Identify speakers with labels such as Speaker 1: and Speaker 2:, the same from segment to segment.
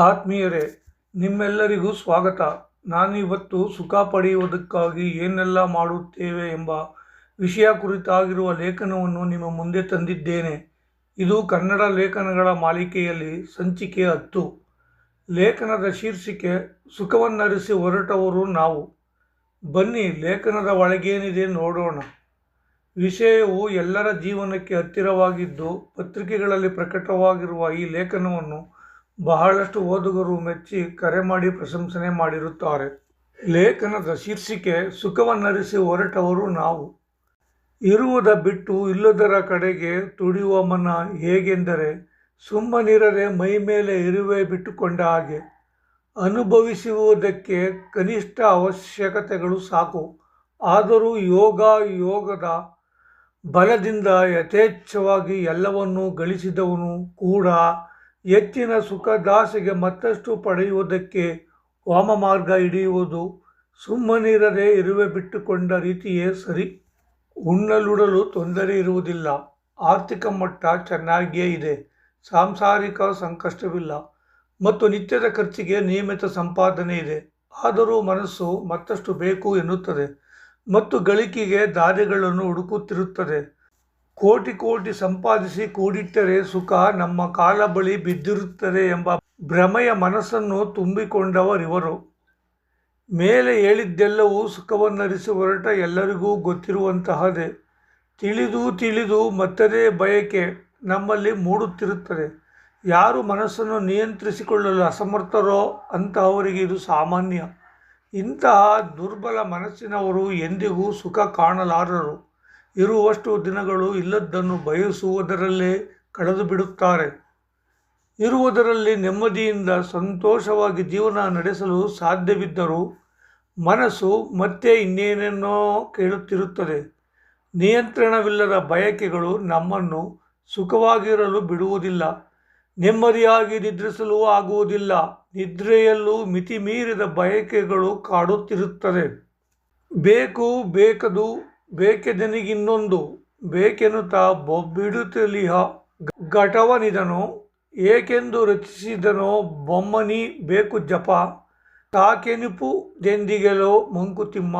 Speaker 1: ಆತ್ಮೀಯರೇ, ನಿಮ್ಮೆಲ್ಲರಿಗೂ ಸ್ವಾಗತ. ನಾನಿವತ್ತು ಸುಖ ಪಡೆಯುವುದಕ್ಕಾಗಿ ಏನೆಲ್ಲ ಮಾಡುತ್ತೇವೆ ಎಂಬ ವಿಷಯ ಕುರಿತಾಗಿರುವ ಲೇಖನವನ್ನು ನಿಮ್ಮ ಮುಂದೆ ತಂದಿದ್ದೇನೆ. ಇದು ಕನ್ನಡ ಲೇಖನಗಳ ಮಾಲಿಕೆಯಲ್ಲಿ ಸಂಚಿಕೆ ಹತ್ತು. ಲೇಖನದ ಶೀರ್ಷಿಕೆ, ಸುಖವನ್ನರಿಸಿ ಹೊರಟವರು ನಾವು. ಬನ್ನಿ, ಲೇಖನದ ಒಳಗೇನಿದೆ ನೋಡೋಣ. ವಿಷಯವು ಎಲ್ಲರ ಜೀವನಕ್ಕೆ ಹತ್ತಿರವಾಗಿದ್ದು, ಪತ್ರಿಕೆಗಳಲ್ಲಿ ಪ್ರಕಟವಾಗಿರುವ ಈ ಲೇಖನವನ್ನು ಬಹಳಷ್ಟು ಓದುಗರು ಮೆಚ್ಚಿ ಕರೆ ಮಾಡಿ ಪ್ರಶಂಸನೆ ಮಾಡಿರುತ್ತಾರೆ. ಲೇಖನದ ಶೀರ್ಷಿಕೆ, ಸುಖವನ್ನರಿಸಿ ಹೊರಟವರು ನಾವು. ಇರುವುದ ಬಿಟ್ಟು ಇಲ್ಲದರ ಕಡೆಗೆ ತುಡಿಯುವ ಮನ ಹೇಗೆಂದರೆ, ಸುಮ್ಮನಿರದೆ ಮೈ ಮೇಲೆ ಇರುವೆ ಬಿಟ್ಟುಕೊಂಡ ಹಾಗೆ. ಅನುಭವಿಸುವುದಕ್ಕೆ ಕನಿಷ್ಠ ಅವಶ್ಯಕತೆಗಳು ಸಾಕು. ಆದರೂ ಯೋಗ, ಯೋಗದ ಬಲದಿಂದ ಯಥೇಚ್ಛವಾಗಿ ಎಲ್ಲವನ್ನೂ ಗಳಿಸಿದವನು ಕೂಡ ಹೆಚ್ಚಿನ ಸುಖದಾಸೆಗೆ ಮತ್ತಷ್ಟು ಪಡೆಯುವುದಕ್ಕೆ ವಾಮಮಾರ್ಗ ಹಿಡಿಯುವುದು ಸುಮ್ಮನಿರದೆ ಇರುವೆ ಬಿಟ್ಟುಕೊಂಡ ರೀತಿಯೇ ಸರಿ. ಉಣ್ಣಲುಡಲು ತೊಂದರೆ ಇರುವುದಿಲ್ಲ. ಆರ್ಥಿಕ ಮಟ್ಟ ಚೆನ್ನಾಗಿಯೇ ಇದೆ. ಸಾಂಸಾರಿಕ ಸಂಕಷ್ಟವಿಲ್ಲ. ಮತ್ತು ನಿತ್ಯದ ಖರ್ಚಿಗೆ ನಿಯಮಿತ ಸಂಪಾದನೆ ಇದೆ. ಆದರೂ ಮನಸ್ಸು ಮತ್ತಷ್ಟು ಬೇಕು ಎನ್ನುತ್ತದೆ. ಮತ್ತು ಗಳಿಕೆಗೆ ದಾರಿಗಳನ್ನು ಹುಡುಕುತ್ತಿರುತ್ತದೆ. ಕೋಟಿ ಕೋಟಿ ಸಂಪಾದಿಸಿ ಕೂಡಿಟ್ಟರೆ ಸುಖ ನಮ್ಮ ಕಾಲ ಬಳಿ ಬಿದ್ದಿರುತ್ತದೆ ಎಂಬ ಭ್ರಮೆಯ ಮನಸ್ಸನ್ನು ತುಂಬಿಕೊಂಡವರಿವರು ಮೇಲೆ ಹೇಳಿದ್ದೆಲ್ಲವೂ ಸುಖವನ್ನರಿಸಿ ಹೊರಟ ಎಲ್ಲರಿಗೂ ಗೊತ್ತಿರುವಂತಹದೇ. ತಿಳಿದು ತಿಳಿದು ಮತ್ತದೇ ಬಯಕೆ ನಮ್ಮಲ್ಲಿ ಮೂಡುತ್ತಿರುತ್ತದೆ. ಯಾರು ಮನಸ್ಸನ್ನು ನಿಯಂತ್ರಿಸಿಕೊಳ್ಳಲು ಅಸಮರ್ಥರೋ ಅಂತಹವರಿಗೆ ಇದು ಸಾಮಾನ್ಯ. ಇಂತಹ ದುರ್ಬಲ ಮನಸ್ಸಿನವರು ಎಂದಿಗೂ ಸುಖ ಕಾಣಲಾರರು. ಇರುವಷ್ಟು ದಿನಗಳು ಇಲ್ಲದ್ದನ್ನು ಬಯಸುವುದರಲ್ಲೇ ಕಳೆದು ಬಿಡುತ್ತಾರೆ. ಇರುವುದರಲ್ಲಿ ನೆಮ್ಮದಿಯಿಂದ ಸಂತೋಷವಾಗಿ ಜೀವನ ನಡೆಸಲು ಸಾಧ್ಯವಿದ್ದರೂ ಮನಸ್ಸು ಮತ್ತೆ ಇನ್ನೇನೇನೋ ಕೇಳುತ್ತಿರುತ್ತದೆ. ನಿಯಂತ್ರಣವಿಲ್ಲದ ಬಯಕೆಗಳು ನಮ್ಮನ್ನು ಸುಖವಾಗಿರಲು ಬಿಡುವುದಿಲ್ಲ. ನೆಮ್ಮದಿಯಾಗಿ ನಿದ್ರಿಸಲು ಆಗುವುದಿಲ್ಲ. ನಿದ್ರೆಯಲ್ಲೂ ಮಿತಿ ಮೀರಿದ ಬಯಕೆಗಳು ಕಾಡುತ್ತಿರುತ್ತದೆ. ಬೇಕು, ಬೇಕದು ಬೇಕೆದನಿಗಿನ್ನೊಂದು ಬೇಕೆನ್ನುತ್ತಾ ಬೊಬ್ಬಿಡುತ್ತಲಿಹ. ಘಟವನಿದನು, ಏಕೆಂದು ರಚಿಸಿದನೋ ಬೊಮ್ಮನಿ ಬೇಕು ಜಪ. ತಾಕೆನಿಪುದೆಂದಿಗೆಲೋ ಮಂಕುತಿಮ್ಮ.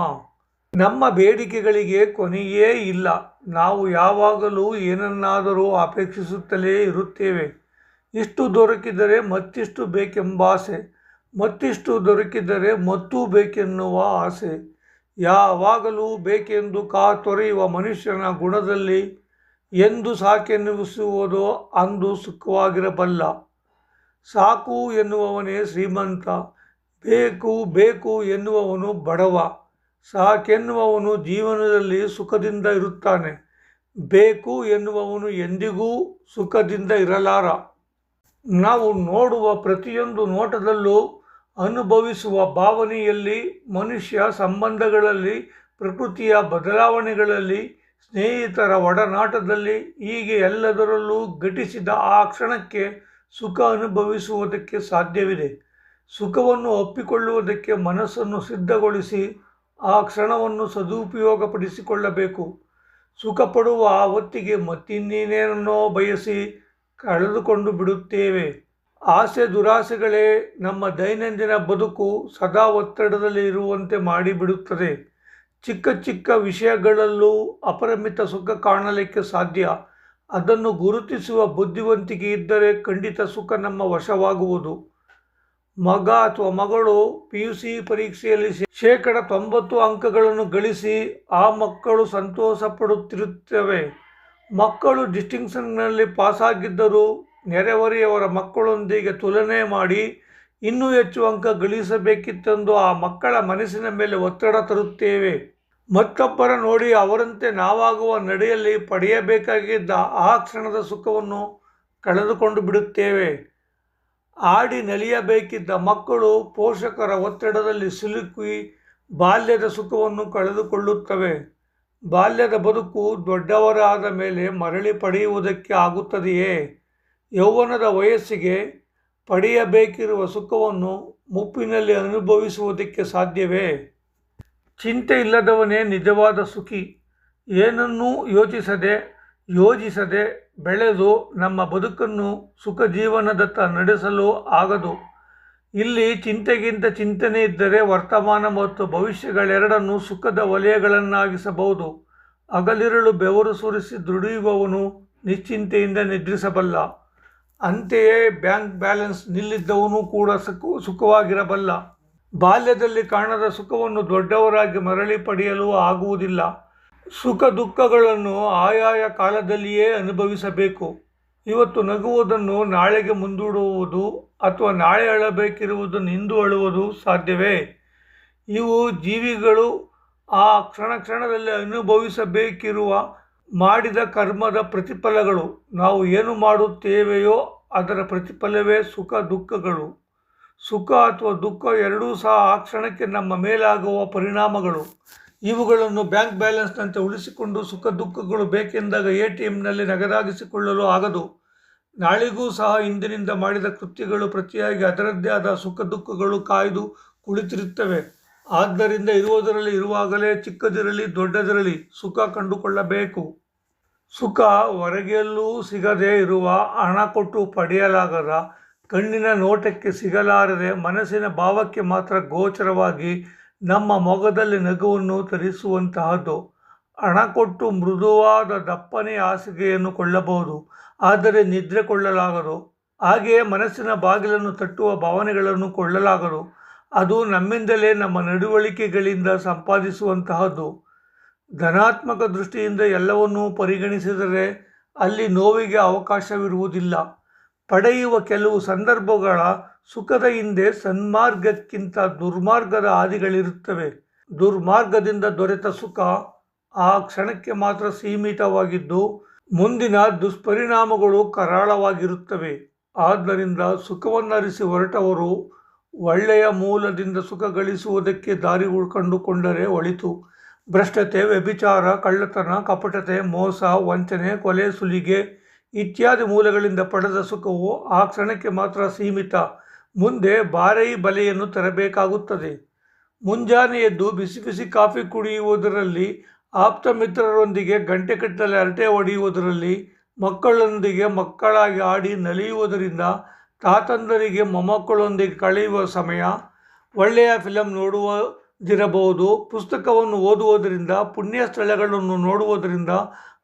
Speaker 1: ನಮ್ಮ ಬೇಡಿಕೆಗಳಿಗೆ ಕೊನೆಯೇ ಇಲ್ಲ. ನಾವು ಯಾವಾಗಲೂ ಏನನ್ನಾದರೂ ಅಪೇಕ್ಷಿಸುತ್ತಲೇ ಇರುತ್ತೇವೆ. ಇಷ್ಟು ದೊರಕಿದರೆ ಮತ್ತಿಷ್ಟು ಬೇಕೆಂಬ ಆಸೆ ಮತ್ತಿಷ್ಟು ದೊರಕಿದರೆ ಮತ್ತೂ ಬೇಕೆನ್ನುವ ಆಸೆ. ಯಾವಾಗಲೂ ಬೇಕೆಂದು ಕಾ ತೊರೆಯುವ ಮನುಷ್ಯನ ಗುಣದಲ್ಲಿ ಎಂದು ಸಾಕೆನ್ನಿಸುವುದೋ ಅಂದು ಸುಖವಾಗಿರಬಲ್ಲ. ಸಾಕು ಎನ್ನುವವನೇ ಶ್ರೀಮಂತ, ಬೇಕು ಬೇಕು ಎನ್ನುವವನು ಬಡವ, ಸಾಕೆನ್ನುವವನು ಜೀವನದಲ್ಲಿ ಸುಖದಿಂದ ಇರುತ್ತಾನೆ, ಬೇಕು ಎನ್ನುವವನು ಎಂದಿಗೂ ಸುಖದಿಂದ ಇರಲಾರ. ನಾವು ನೋಡುವ ಪ್ರತಿಯೊಂದು ನೋಟದಲ್ಲೂ ಅನುಭವಿಸುವ ಭಾವನೆಯಲ್ಲಿ ಮನುಷ್ಯ ಸಂಬಂಧಗಳಲ್ಲಿ, ಪ್ರಕೃತಿಯ ಬದಲಾವಣೆಗಳಲ್ಲಿ, ಸ್ನೇಹಿತರ ಒಡನಾಟದಲ್ಲಿ ಹೀಗೆ ಎಲ್ಲದರಲ್ಲೂ ಘಟಿಸಿದ ಆ ಕ್ಷಣಕ್ಕೆ ಸುಖ ಅನುಭವಿಸುವುದಕ್ಕೆ ಸಾಧ್ಯವಿದೆ. ಸುಖವನ್ನು ಒಪ್ಪಿಕೊಳ್ಳುವುದಕ್ಕೆ ಮನಸ್ಸನ್ನು ಸಿದ್ಧಗೊಳಿಸಿ ಆ ಕ್ಷಣವನ್ನು ಸದುಪಯೋಗಪಡಿಸಿಕೊಳ್ಳಬೇಕು. ಸುಖ ಪಡುವ ಆ ಹೊತ್ತಿಗೆ ಮತ್ತಿನ್ನೇನೇನನ್ನೋ ಬಯಸಿ ಕಳೆದುಕೊಂಡು ಬಿಡುತ್ತೇವೆ. ಆಸೆ ದುರಾಸೆಗಳೇ ನಮ್ಮ ದೈನಂದಿನ ಬದುಕು ಸದಾ ಒತ್ತಡದಲ್ಲಿ ಇರುವಂತೆ ಮಾಡಿಬಿಡುತ್ತದೆ. ಚಿಕ್ಕ ಚಿಕ್ಕ ವಿಷಯಗಳಲ್ಲೂ ಅಪರಿಮಿತ ಸುಖ ಕಾಣಲಿಕ್ಕೆ ಸಾಧ್ಯ. ಅದನ್ನು ಗುರುತಿಸುವ ಬುದ್ಧಿವಂತಿಕೆ ಇದ್ದರೆ ಖಂಡಿತ ಸುಖ ನಮ್ಮ ವಶವಾಗುವುದು. ಮಗ ಅಥವಾ ಮಗಳು ಪಿ ಯು ಸಿ ಪರೀಕ್ಷೆಯಲ್ಲಿ ಶೇಕಡ ತೊಂಬತ್ತು ಅಂಕಗಳನ್ನು ಗಳಿಸಿ ಆ ಮಕ್ಕಳು ಸಂತೋಷ ಪಡುತ್ತಿರುತ್ತವೆ ಮಕ್ಕಳು ಡಿಸ್ಟಿಂಕ್ಷನ್ನಲ್ಲಿ ಪಾಸಾಗಿದ್ದರೂ ನೆರೆಹೊರೆಯವರ ಮಕ್ಕಳೊಂದಿಗೆ ತುಲನೆ ಮಾಡಿ ಇನ್ನೂ ಹೆಚ್ಚು ಅಂಕ ಗಳಿಸಬೇಕಿತ್ತೆಂದು ಆ ಮಕ್ಕಳ ಮನಸ್ಸಿನ ಮೇಲೆ ಒತ್ತಡ ತರುತ್ತೇವೆ. ಮತ್ತೊಬ್ಬರ ನೋಡಿ ಅವರಂತೆ ನಾವಾಗುವ ನಡೆಯಲ್ಲಿ ಪಡೆಯಬೇಕಾಗಿದ್ದ ಆ ಕ್ಷಣದ ಸುಖವನ್ನು ಕಳೆದುಕೊಂಡು ಬಿಡುತ್ತೇವೆ. ಆಡಿ ನಲಿಯಬೇಕಿದ್ದ ಮಕ್ಕಳು ಪೋಷಕರ ಒತ್ತಡದಲ್ಲಿ ಸಿಲುಕಿ ಬಾಲ್ಯದ ಸುಖವನ್ನು ಕಳೆದುಕೊಳ್ಳುತ್ತವೆ. ಬಾಲ್ಯದ ಬದುಕು ದೊಡ್ಡವರಾದ ಮೇಲೆ ಮರಳಿ ಪಡೆಯುವುದಕ್ಕೆ ಆಗುತ್ತದೆಯೇ? ಯೌವನದ ವಯಸ್ಸಿಗೆ ಪಡೆಯಬೇಕಿರುವ ಸುಖವನ್ನು ಮುಪ್ಪಿನಲ್ಲಿ ಅನುಭವಿಸುವುದಕ್ಕೆ ಸಾಧ್ಯವೇ? ಚಿಂತೆ ಇಲ್ಲದವನೇ ನಿಜವಾದ ಸುಖಿ. ಏನನ್ನೂ ಯೋಚಿಸದೆ, ಯೋಜಿಸದೆ ಬೆಳೆದು ನಮ್ಮ ಬದುಕನ್ನು ಸುಖ ಜೀವನದತ್ತ ನಡೆಸಲು ಆಗದು. ಇಲ್ಲಿ ಚಿಂತೆಗಿಂತ ಚಿಂತನೆ ಇದ್ದರೆ ವರ್ತಮಾನ ಮತ್ತು ಭವಿಷ್ಯಗಳೆರಡನ್ನು ಸುಖದ ವಲಯಗಳನ್ನಾಗಿಸಬಹುದು. ಹಗಲಿರುಳು ಬೆವರು ಸುರಿಸಿ ದುಡಿಯುವವನು ನಿಶ್ಚಿಂತೆಯಿಂದ ನಿದ್ರಿಸಬಲ್ಲ. ಅಂತೆಯೇ ಬ್ಯಾಂಕ್ ಬ್ಯಾಲೆನ್ಸ್ ನಿಲ್ಲಿದ್ದವನು ಕೂಡ ಸುಖ, ಸುಖವಾಗಿರಬಲ್ಲ. ಬಾಲ್ಯದಲ್ಲಿ ಕಾಣದ ಸುಖವನ್ನು ದೊಡ್ಡವರಾಗಿ ಮರಳಿ ಪಡೆಯಲು ಆಗುವುದಿಲ್ಲ. ಸುಖ ದುಃಖಗಳನ್ನು ಆಯಾಯ ಕಾಲದಲ್ಲಿಯೇ ಅನುಭವಿಸಬೇಕು. ಇವತ್ತು ನಗುವುದನ್ನು ನಾಳೆಗೆ ಮುಂದೂಡುವುದು ಅಥವಾ ನಾಳೆ ಅಳಬೇಕಿರುವುದನ್ನು ಇಂದು ಅಳುವುದು ಸಾಧ್ಯವೇ? ಇವು ಜೀವಿಗಳು ಆ ಕ್ಷಣ ಕ್ಷಣದಲ್ಲಿ ಅನುಭವಿಸಬೇಕಿರುವ ಮಾಡಿದ ಕರ್ಮದ ಪ್ರತಿಫಲಗಳು, ನಾವು ಏನು ಮಾಡುತ್ತೇವೆಯೋ ಅದರ ಪ್ರತಿಫಲವೇ ಸುಖ ದುಃಖಗಳು. ಸುಖ ಅಥವಾ ದುಃಖ ಎರಡೂ ಸಹ ಆ ಕ್ಷಣಕ್ಕೆ ನಮ್ಮ ಮೇಲಾಗುವ ಪರಿಣಾಮಗಳು. ಇವುಗಳನ್ನು ಬ್ಯಾಂಕ್ ಬ್ಯಾಲೆನ್ಸ್ನಂತೆ ಉಳಿಸಿಕೊಂಡು ಸುಖ ದುಃಖಗಳು ಬೇಕೆಂದಾಗ ಎ ಟಿ ಎಂನಲ್ಲಿ ನಗದಾಗಿಸಿಕೊಳ್ಳಲು ಆಗದು. ನಾಳಿಗೂ ಸಹ ಇಂದಿನಿಂದ ಮಾಡಿದ ಕೃತ್ಯಗಳು ಪ್ರತಿಯಾಗಿ ಅದರದ್ದೇ ಆದ ಸುಖ ದುಃಖಗಳು ಕಾಯ್ದು ಕುಳಿತಿರುತ್ತವೆ. ಆದ್ದರಿಂದ ಇರುವುದರಲ್ಲಿ ಇರುವಾಗಲೇ ಚಿಕ್ಕದಿರಲಿ ದೊಡ್ಡದಿರಲಿ ಸುಖ ಕಂಡುಕೊಳ್ಳಬೇಕು. ಸುಖ ಹೊರಗೆಲ್ಲೂ ಸಿಗದೇ ಇರುವ ಹಣ ಕೊಟ್ಟು ಪಡೆಯಲಾಗದ ಕಣ್ಣಿನ ನೋಟಕ್ಕೆ ಸಿಗಲಾರದೆ ಮನಸ್ಸಿನ ಭಾವಕ್ಕೆ ಮಾತ್ರ ಗೋಚರವಾಗಿ ನಮ್ಮ ಮೊಗದಲ್ಲಿ ನಗುವನ್ನು ತರಿಸುವಂತಹದ್ದು. ಹಣ ಕೊಟ್ಟು ಮೃದುವಾದ ದಪ್ಪನೆ ಹಾಸಿಗೆಯನ್ನು ಕೊಳ್ಳಬಹುದು, ಆದರೆ ನಿದ್ರೆ ಕೊಳ್ಳಲಾಗದು. ಹಾಗೆಯೇ ಮನಸ್ಸಿನ ಬಾಗಿಲನ್ನು ತಟ್ಟುವ ಭಾವನೆಗಳನ್ನು ಕೊಳ್ಳಲಾಗದು. ಅದು ನಮ್ಮಿಂದಲೇ ನಮ್ಮ ನಡವಳಿಕೆಗಳಿಂದ ಸಂಪಾದಿಸುವಂತಹದ್ದು. ಧನಾತ್ಮಕ ದೃಷ್ಟಿಯಿಂದ ಎಲ್ಲವನ್ನೂ ಪರಿಗಣಿಸಿದರೆ ಅಲ್ಲಿ ನೋವಿಗೆ ಅವಕಾಶವಿರುವುದಿಲ್ಲ. ಪಡೆಯುವ ಕೆಲವು ಸಂದರ್ಭಗಳ ಸುಖದ ಹಿಂದೆ ಸನ್ಮಾರ್ಗಕ್ಕಿಂತ ದುರ್ಮಾರ್ಗದ ಹಾದಿಗಳಿರುತ್ತವೆ. ದುರ್ಮಾರ್ಗದಿಂದ ದೊರೆತ ಸುಖ ಆ ಕ್ಷಣಕ್ಕೆ ಮಾತ್ರ ಸೀಮಿತವಾಗಿದ್ದು, ಮುಂದಿನ ದುಷ್ಪರಿಣಾಮಗಳು ಕರಾಳವಾಗಿರುತ್ತವೆ. ಆದ್ದರಿಂದ ಸುಖವನ್ನರಿಸಿ ಹೊರಟವರು ಒಳ್ಳೆಯ ಮೂಲದಿಂದ ಸುಖ ಗಳಿಸುವುದಕ್ಕೆ ದಾರಿ ಕಂಡುಕೊಂಡರೆ ಒಳಿತು. ಭ್ರಷ್ಟತೆ, ವ್ಯಭಿಚಾರ, ಕಳ್ಳತನ, ಕಪಟತೆ, ಮೋಸ, ವಂಚನೆ, ಕೊಲೆ, ಸುಲಿಗೆ ಇತ್ಯಾದಿ ಮೂಲಗಳಿಂದ ಪಡೆದ ಸುಖವು ಆ ಕ್ಷಣಕ್ಕೆ ಮಾತ್ರ ಸೀಮಿತ. ಮುಂದೆ ಭಾರೀ ಬಲೆಯನ್ನು ತರಬೇಕಾಗುತ್ತದೆ. ಮುಂಜಾನೆ ಎದ್ದು ಬಿಸಿ ಬಿಸಿ ಕಾಫಿ ಕುಡಿಯುವುದರಲ್ಲಿ, ಆಪ್ತ ಮಿತ್ರರೊಂದಿಗೆ ಗಂಟೆಕಟ್ಟಲೆ ಅರಟೆ ಹೊಡೆಯುವುದರಲ್ಲಿ, ಮಕ್ಕಳೊಂದಿಗೆ ಮಕ್ಕಳಾಗಿ ಆಡಿ ನಲಿಯುವುದರಿಂದ ತಾತಂದರಿಗೆ ಮೊಮ್ಮಕ್ಕಳೊಂದಿಗೆ ಕಳೆಯುವ ಸಮಯ, ಒಳ್ಳೆಯ ಫಿಲಮ್ ನೋಡುವುದಿರಬಹುದು ಪುಸ್ತಕವನ್ನು ಓದುವುದರಿಂದ ಪುಣ್ಯ ಸ್ಥಳಗಳನ್ನು ನೋಡುವುದರಿಂದ,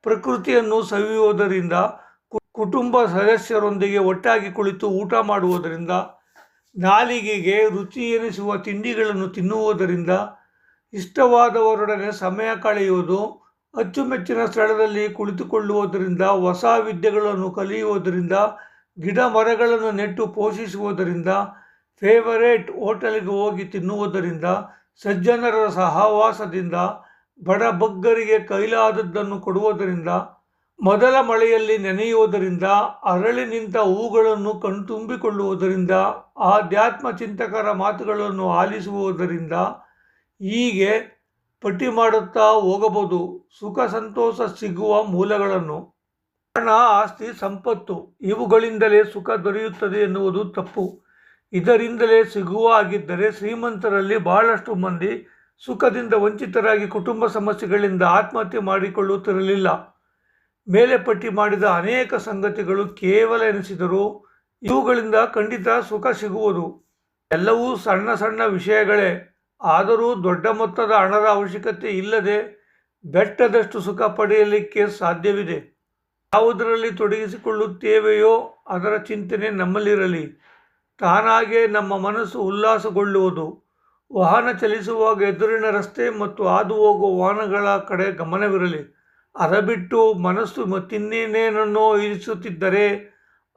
Speaker 1: ಪ್ರಕೃತಿಯನ್ನು ಸವಿಯುವುದರಿಂದ ಕುಟುಂಬ ಸದಸ್ಯರೊಂದಿಗೆ ಒಟ್ಟಾಗಿ ಕುಳಿತು ಊಟ ಮಾಡುವುದರಿಂದ, ನಾಲಿಗೆಗೆ ರುಚಿ ಎನಿಸುವ ತಿಂಡಿಗಳನ್ನು ತಿನ್ನುವುದರಿಂದ, ಇಷ್ಟವಾದವರೊಡನೆ ಸಮಯ ಕಳೆಯುವುದು, ಅಚ್ಚುಮೆಚ್ಚಿನ ಸ್ಥಳದಲ್ಲಿ ಕುಳಿತುಕೊಳ್ಳುವುದರಿಂದ, ಹೊಸ ವಿದ್ಯೆಗಳನ್ನು ಕಲಿಯುವುದರಿಂದ, ಗಿಡ ಮರಗಳನ್ನು ನೆಟ್ಟು ಪೋಷಿಸುವುದರಿಂದ, ಫೇವರೇಟ್ ಹೋಟೆಲ್ಗೆ ಹೋಗಿ ತಿನ್ನುವುದರಿಂದ ಸಜ್ಜನರ ಸಹವಾಸದಿಂದ ಬಡಬಗ್ಗರಿಗೆ ಕೈಲಾದದ್ದನ್ನು ಕೊಡುವುದರಿಂದ, ಮೊದಲ ಮಳೆಯಲ್ಲಿ ನೆನೆಯುವುದರಿಂದ, ಅರಳಿ ನಿಂತ ಹೂಗಳನ್ನು ಕಣ್ತುಂಬಿಕೊಳ್ಳುವುದರಿಂದ, ಆಧ್ಯಾತ್ಮ ಚಿಂತಕರ ಮಾತುಗಳನ್ನು ಆಲಿಸುವುದರಿಂದ ಹೀಗೆ ಪಟ್ಟಿ ಮಾಡುತ್ತಾ ಹೋಗಬಹುದು. ಸುಖ ಸಂತೋಷ ಸಿಗುವ ಮೂಲಗಳನ್ನು. ಹಣ ಆಸ್ತಿ ಸಂಪತ್ತು. ಇವುಗಳಿಂದಲೇ ಸುಖ ದೊರೆಯುತ್ತದೆ ಎನ್ನುವುದು ತಪ್ಪು. ಇದರಿಂದಲೇ ಸಿಗುವ ಆಗಿದ್ದರೆ ಶ್ರೀಮಂತರಲ್ಲಿ ಬಹಳಷ್ಟು ಮಂದಿ ಸುಖದಿಂದ ವಂಚಿತರಾಗಿ ಕುಟುಂಬ ಸಮಸ್ಯೆಗಳಿಂದ ಆತ್ಮಹತ್ಯೆ ಮಾಡಿಕೊಳ್ಳುತ್ತಿರಲಿಲ್ಲ. ಮೇಲೆ ಪಟ್ಟಿ ಮಾಡಿದ ಅನೇಕ ಸಂಗತಿಗಳು ಕೇವಲ ಎನಿಸಿದರೂ ಇವುಗಳಿಂದ ಖಂಡಿತ ಸುಖ ಸಿಗುವುದು. ಎಲ್ಲವೂ ಸಣ್ಣ ಸಣ್ಣ ವಿಷಯಗಳೇ. ಆದರೂ ದೊಡ್ಡ ಮೊತ್ತದ ಹಣದ ಅವಶ್ಯಕತೆ ಇಲ್ಲದೆ ಬೆಟ್ಟದಷ್ಟು ಸುಖ ಪಡೆಯಲಿಕ್ಕೆ ಸಾಧ್ಯವಿದೆ. ಯಾವುದರಲ್ಲಿ ತೊಡಗಿಸಿಕೊಳ್ಳುತ್ತೇವೆಯೋ ಅದರ ಚಿಂತನೆ ನಮ್ಮಲ್ಲಿರಲಿ. ತಾನಾಗೇ ನಮ್ಮ ಮನಸ್ಸು ಉಲ್ಲಾಸಗೊಳ್ಳುವುದು. ವಾಹನ ಚಲಿಸುವಾಗ ಎದುರಿನ ರಸ್ತೆ ಮತ್ತು ಹಾದು ಹೋಗುವ ವಾಹನಗಳ ಕಡೆ ಗಮನವಿರಲಿ. ಅದ ಬಿಟ್ಟು ಮನಸ್ಸು ತಿನ್ನೇನೇನನ್ನೋ ಇರಿಸುತ್ತಿದ್ದರೆ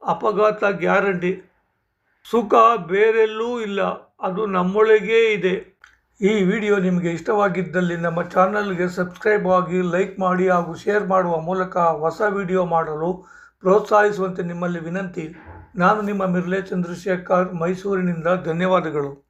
Speaker 1: ಅಪಘಾತ ಗ್ಯಾರಂಟಿ. ಸುಖ ಬೇರೆಲ್ಲೂ ಇಲ್ಲ, ಅದು ನಮ್ಮೊಳಗೇ ಇದೆ. ಈ ವಿಡಿಯೋ ನಿಮಗೆ ಇಷ್ಟವಾಗಿದ್ದಲ್ಲಿ ನಮ್ಮ ಚಾನಲ್ಗೆ ಸಬ್ಸ್ಕ್ರೈಬ್ ಆಗಿ ಲೈಕ್ ಮಾಡಿ ಹಾಗೂ ಶೇರ್ ಮಾಡುವ ಮೂಲಕ ಹೊಸ ವಿಡಿಯೋ ಮಾಡಲು ಪ್ರೋತ್ಸಾಹಿಸುವಂತೆ ನಿಮ್ಮಲ್ಲಿ ವಿನಂತಿ. ನಾನು ನಿಮ್ಮ ಮಿರ್ಲೆ ಚಂದ್ರಶೇಖರ್ ಮೈಸೂರಿನಿಂದ ಧನ್ಯವಾದಗಳು.